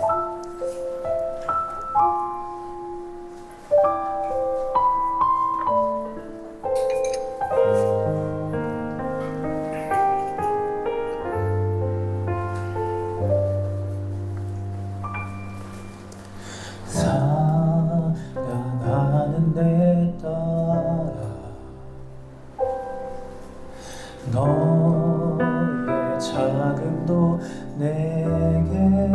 Thank you. 도 내겐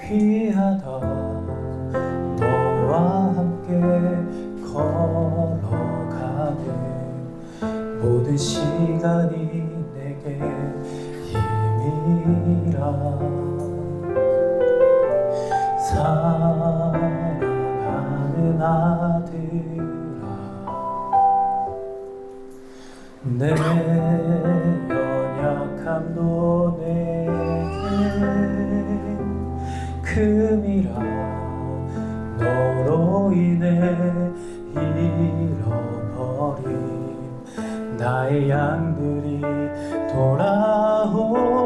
귀하다. 너와 함께 걸어가는 모든 시간이 내게 힘이라. 사랑하는 아들아 내 나의 양들이 돌아오리라.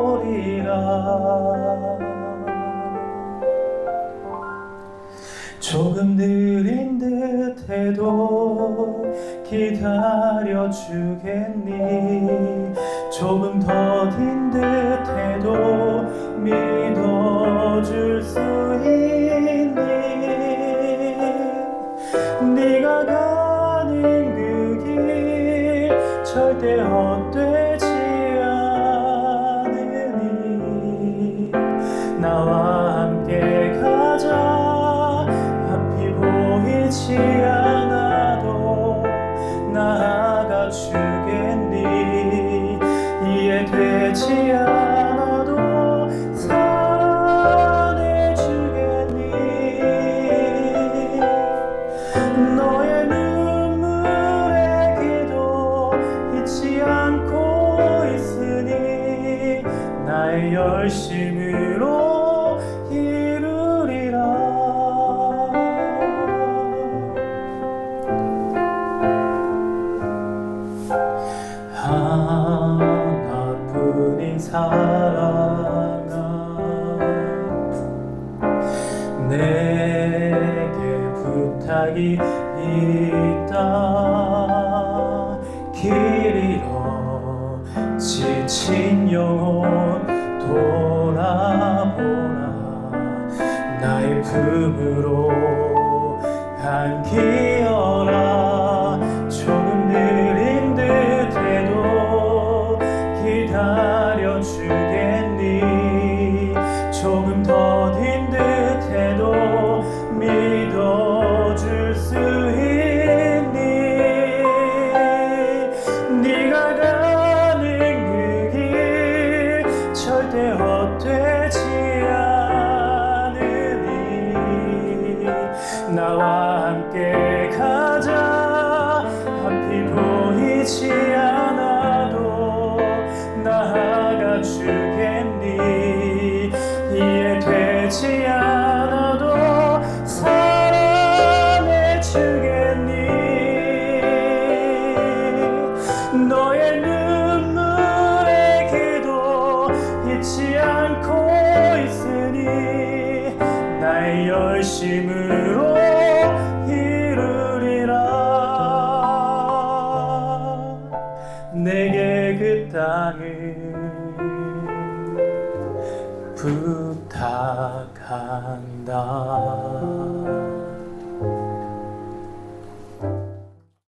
조금 느린 듯해도 기다려 주겠니? 조금 더딘 듯해도 믿어줄 수 있니 절대 헛되지 나와 함께 가자. 앞이 보이지 않아도 나아가 주겠니? 이해되지 않아 잊지 않고 있으니 나의 열심으로 이루리라. 하나뿐인 사랑아 내게 부탁이 있다 길 잃어 지친 영혼 돌아보라. 나의 품으로 안기어라. 조금 느린 듯해도 기다려 주 않고 있으니 나의 열심으로 이루리라. 내게 그 땅을 부탁한다